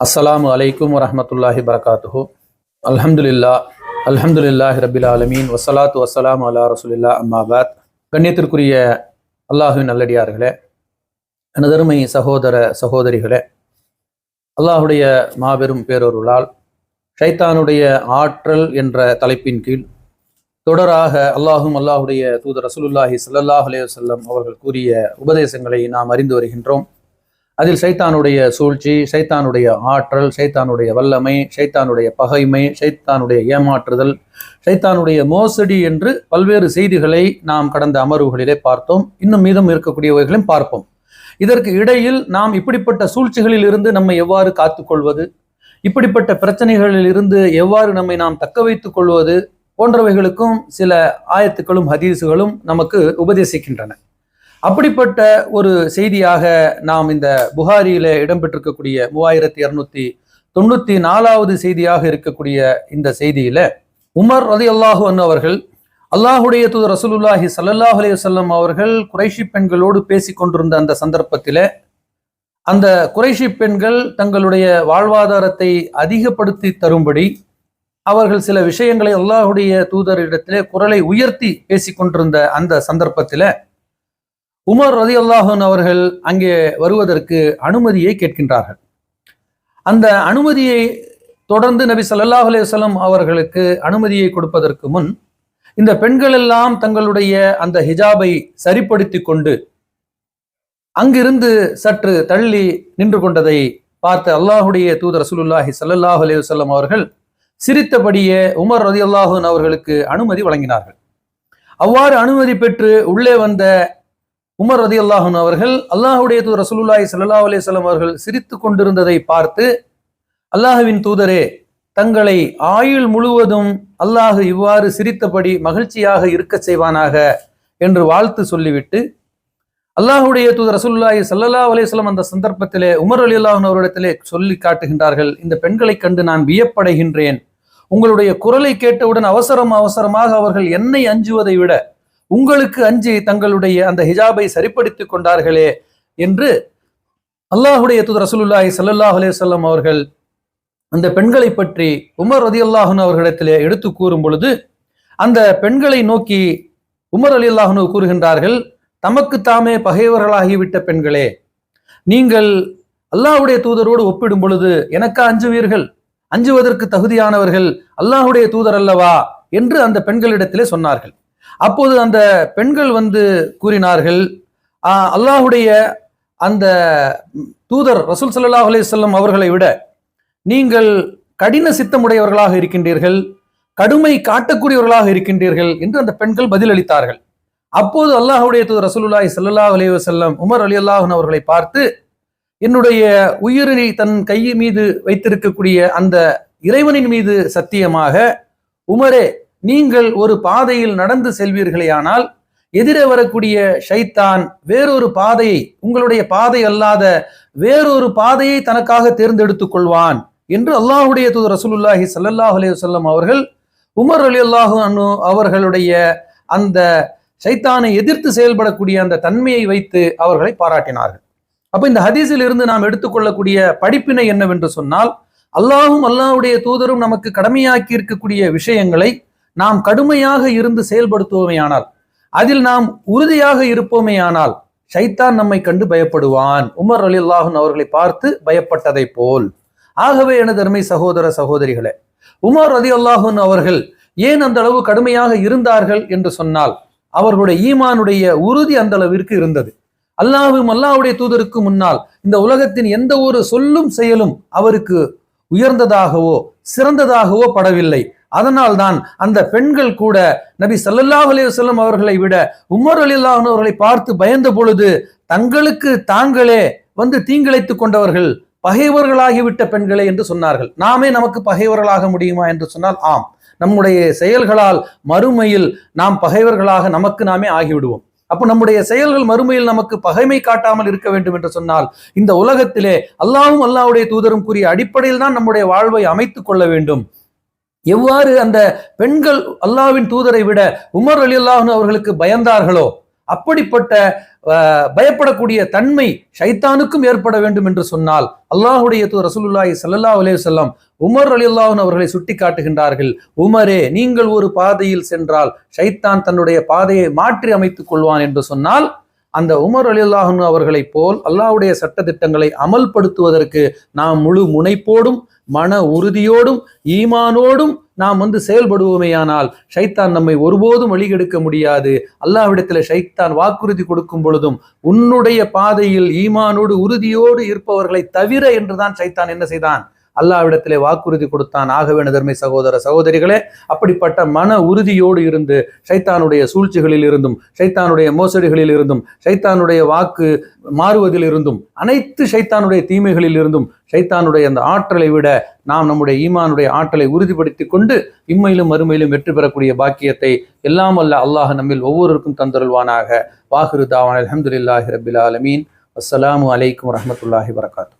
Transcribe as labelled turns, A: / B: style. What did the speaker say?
A: அஸ்ஸலாமு அலைக்கும் வரமத்துல்லாஹி வரகாத்துஹு அல்ஹம்துலில்லா அல்ஹம்துலில்லாஹி ரபில் ஆலமீன் வசலாத்து வசலாம் அல்லா ரசூலில்லா அம்மாபாத் கண்ணியத்திற்குரிய அல்லாஹுவின் நல்லடியார்களே எனதருமை சகோதர சகோதரிகளே அல்லாஹுடைய மாபெரும் பேரொருளால் ஷைத்தானுடைய ஆற்றல் என்ற தலைப்பின் கீழ் தொடராக அல்லாஹும் அல்லாஹுடைய தூதர் ரசூலுல்லாஹி சல்லாஹ் அலைஹி அவர்கள் கூறிய உபதேசங்களை நாம் அறிந்து வருகின்றோம். அதில் சைத்தானுடைய சூழ்ச்சி சைத்தானுடைய ஆற்றல் சைத்தானுடைய வல்லமை சைத்தானுடைய பகைமை சைத்தானுடைய ஏமாற்றுதல் சைத்தானுடைய மோசடி என்று பல்வேறு செய்திகளை நாம் கடந்த அமர்வுகளிலே பார்த்தோம். இன்னும் மீதம் இருக்கக்கூடியவைகளையும் பார்ப்போம். இதற்கு இடையில் நாம் இப்படிப்பட்ட சூழ்ச்சிகளில் இருந்து நம்மை எவ்வாறு காத்துக்கொள்வது? இப்படிப்பட்ட பிரச்சனைகளில் இருந்து எவ்வாறு நம்மை நாம் தக்க வைத்துக் கொள்வது? போன்றவைகளுக்கும் சில ஆயத்துக்களும் ஹதீஸுகளும் நமக்கு உபதேசிக்கின்றன. அப்படிப்பட்ட ஒரு செய்தியாக நாம் இந்த புகாரியில இடம்பெற்றிருக்கக்கூடிய மூவாயிரத்தி இருநூத்தி தொண்ணூத்தி நாலாவது செய்தியாக இருக்கக்கூடிய இந்த செய்தியில உமர் ரதி அல்லாஹு அவர்கள் அல்லாஹுடைய தூதர் ரசூலுல்லாஹி சல்லாஹ் அலையுசல்லம் அவர்கள் குறைஷி பெண்களோடு பேசி கொண்டிருந்த அந்த சந்தர்ப்பத்தில் அந்த குறைஷி பெண்கள் தங்களுடைய வாழ்வாதாரத்தை அதிகப்படுத்தி தரும்படி அவர்கள் சில விஷயங்களை அல்லாஹுடைய தூதரிடத்திலே குரலை உயர்த்தி பேசிக்கொண்டிருந்த அந்த சந்தர்ப்பத்தில் உமர் ரதி அல்லாஹன் அவர்கள் அங்கே வருவதற்கு அனுமதியை கேட்கின்றார்கள். அந்த அனுமதியை தொடர்ந்து நபி சல்லாஹ் அலைஹி அவர்களுக்கு அனுமதியை கொடுப்பதற்கு முன் இந்த பெண்கள் எல்லாம் தங்களுடைய அந்த ஹிஜாபை சரிப்படுத்தி கொண்டு அங்கிருந்து சற்று தள்ளி நின்று கொண்டதை பார்த்து அல்லாஹுடைய தூதர் ரசூலுல்லாஹி சல்லாஹ் அலைஹி அவர்கள் சிரித்தபடியே உமர் ரதி அல்லாஹூன் அவர்களுக்கு அனுமதி வழங்கினார்கள். அவ்வாறு அனுமதி பெற்று உள்ளே வந்த உமர் ரதி அல்லாஹன் அவர்கள் அல்லாஹுடைய தூதர் ரசூலுல்லாய் சல்லா அலிசல்லாம் அவர்கள் சிரித்து கொண்டிருந்ததை பார்த்து அல்லாஹுவின் தூதரே தங்களை ஆயுள் முழுவதும் அல்லாஹு இவ்வாறு சிரித்தபடி மகிழ்ச்சியாக இருக்க செய்வானாக? என்று வாழ்த்து சொல்லிவிட்டு அல்லாஹுடைய தூதர் ரசூலுல்லாஹி சல்லல்லா அலைஹி அந்த சந்தர்ப்பத்திலே உமர் அலி அல்லாஹன் அவரிடத்திலே சொல்லி காட்டுகின்றார்கள் இந்த பெண்களைக் கண்டு நான் வியப்படைகின்றேன். உங்களுடைய குரலை கேட்டவுடன் அவசரம் அவசரமாக அவர்கள் என்னை அஞ்சுவதை விட உங்களுக்கு அஞ்சி தங்களுடைய அந்த ஹிஜாபை சரிப்படுத்திக் கொண்டார்களே என்று அல்லாஹுடைய தூதர் ரசூலுல்லாஹி சல்லாஹ் அலேசல்லம் அவர்கள் அந்த பெண்களை பற்றி உமர் ரதி அல்லாஹன் அவர்களிடத்திலே எடுத்து கூறும் பொழுது அந்த பெண்களை நோக்கி உமர் அலி அல்லாஹனு கூறுகின்றார்கள் தமக்கு தாமே பகைவர்களாகிவிட்ட பெண்களே நீங்கள் அல்லாஹுடைய தூதரோடு ஒப்பிடும் பொழுது எனக்கா அஞ்சுவீர்கள் அஞ்சுவதற்கு தகுதியானவர்கள் அல்லாஹுடைய தூதர் அல்லவா? என்று அந்த பெண்களிடத்திலே சொன்னார்கள். அப்போது அந்த பெண்கள் வந்து கூறினார்கள் அல்லாஹுடைய அந்த தூதர் ரசூல் சல்லாஹ் அலைஹி அவர்களை விட நீங்கள் கடின சித்தமுடையவர்களாக இருக்கின்றீர்கள் கடுமை காட்டக்கூடியவர்களாக இருக்கின்றீர்கள் என்று அந்த பெண்கள் பதிலளித்தார்கள். அப்போது அல்லாஹுடைய தூதர் ரசூலுல்லாஹி சல்லாஹ் அலி வஸல்லம் உமர் அலி அல்லாஹன் அவர்களை பார்த்து என்னுடைய உயிரினை தன் கை மீது வைத்திருக்கக்கூடிய அந்த இறைவனின் மீது சத்தியமாக உமரே நீங்கள் ஒரு பாதையில் நடந்து செல்வீர்களேயானால் எதிரே வரக்கூடிய ஷைத்தான் வேறொரு பாதையை உங்களுடைய பாதை அல்லாத வேறொரு பாதையை தனக்காக தேர்ந்தெடுத்துக் கொள்வான் என்று அல்லாஹுடைய தூதர் ரசூலுல்லாஹி சல்லாஹ் அலி வல்லம் அவர்கள் உமர் அலி அல்லாஹு அனு அவர்களுடைய அந்த சைத்தானை எதிர்த்து செயல்படக்கூடிய அந்த தன்மையை வைத்து அவர்களை பாராட்டினார்கள். அப்ப இந்த ஹதீஸில் இருந்து நாம் எடுத்துக்கொள்ளக்கூடிய படிப்பினை என்னவென்று சொன்னால் அல்லாஹும் அல்லாஹுடைய தூதரும் நமக்கு கடமையாக்கி இருக்கக்கூடிய விஷயங்களை நாம் கடுமையாக இருந்து செயல்படுத்துவோமேயானால் அதில் நாம் உறுதியாக இருப்போமேயானால் ஷைத்தான் நம்மை கண்டு பயப்படுவான். உமர் அலி அல்லாஹன் அவர்களை பார்த்து பயப்பட்டதை போல். ஆகவே எனது அருமை சகோதர சகோதரிகளே உமர் ரதி அல்லாஹன் அவர்கள் ஏன் அந்த அளவு கடுமையாக இருந்தார்கள் என்று சொன்னால் அவர்களுடைய ஈமானுடைய உறுதி அந்த அளவிற்கு இருந்தது. அல்லாஹும் அல்லாஹுடைய தூதருக்கு முன்னால் இந்த உலகத்தின் எந்த ஒரு சொல்லும் செயலும் அவருக்கு உயர்ந்ததாகவோ சிறந்ததாகவோ படவில்லை. அதனால்தான் அந்த பெண்கள் கூட நபி ஸல்லல்லாஹு அலைஹி அவர்களை விட உமர் அலில்லாஹ் அவர்களை பார்த்து பயந்த பொழுது தங்களுக்கு தாங்களே வந்து தீங்கிழைத்துக் கொண்டவர்கள் பகைவர்களாகிவிட்ட பெண்களே என்று சொன்னார்கள். நாமே நமக்கு பகைவர்களாக முடியுமா என்று சொன்னால் ஆம். நம்முடைய செயல்களால் மறுமையில் நாம் பகைவர்களாக நமக்கு நாமே ஆகிவிடுவோம். அப்போ நம்முடைய செயல்கள் மறுமையில் நமக்கு பகைமை காட்டாமல் இருக்க வேண்டும் என்று சொன்னால் இந்த உலகத்திலே அல்லாவும் அல்லாவுடைய தூதரும் கூறிய அடிப்படையில் தான் நம்முடைய வாழ்வை அமைத்துக் கொள்ள வேண்டும். எவ்வாறு அந்த பெண்கள் அல்லாஹ்வின் தூதரை விட உமர் அலி அல்லாஹ் அவர்களுக்கு பயந்தார்களோ அப்படிப்பட்ட பயப்படக்கூடிய தன்மை ஷைத்தானுக்கும் ஏற்பட வேண்டும் என்று சொன்னால் அல்லாஹுடைய தூ ரசூலுல்லாஹி சல்லா அலே செல்லம் உமர் ரலியல்லாஹு அவர்களை சுட்டி காட்டுகின்றார்கள் உமரே நீங்கள் ஒரு பாதையில் சென்றால் ஷைத்தான் தன்னுடைய பாதையை மாற்றி அமைத்துக் கொள்வான் என்று சொன்னால் அந்த உமர் அலில்லாஹன் அவர்களைப் போல் அல்லாஹுடைய சட்ட திட்டங்களை அமல்படுத்துவதற்கு நாம் முழு முனைப்போடும் மன உறுதியோடும் ஈமானோடும் நாம் வந்து செயல்படுவோமேயானால் ஷைத்தான் நம்மை ஒருபோதும் வழிகெடுக்க முடியாது. அல்லாவிடத்தில் ஷைத்தான் வாக்குறுதி கொடுக்கும் பொழுதும் உன்னுடைய பாதையில் ஈமானோடு உறுதியோடு இருப்பவர்களை தவிர என்றுதான் ஷைத்தான் என்ன செய்தான்? அல்லாவிடத்திலே வாக்குறுதி கொடுத்தான். ஆகவே நதர்மை சகோதர சகோதரிகளே அப்படிப்பட்ட மன உறுதியோடு இருந்து ஷைத்தானுடைய சூழ்ச்சிகளில் இருந்தும் ஷைத்தானுடைய மோசடிகளில் இருந்தும் ஷைத்தானுடைய வாக்கு மாறுவதில் இருந்தும் அனைத்து ஷைத்தானுடைய தீமைகளில் இருந்தும் ஷைத்தானுடைய அந்த ஆற்றலை விட நாம் நம்முடைய ஈமானுடைய ஆற்றலை உறுதிப்படுத்தி கொண்டு இம்மையிலும் மறுமையிலும் வெற்றி பெறக்கூடிய பாக்கியத்தை எல்லாம் அல்ல அல்லாஹ் நம்மில் ஒவ்வொருவருக்கும் தந்தருள்வானாக. வாகிருதாவான் அலமதுல்லாஹி ரபில் ஆலமீன். அஸ்ஸலாமு அலைக்கும் வரமத்துல்லாஹி வரகாத்து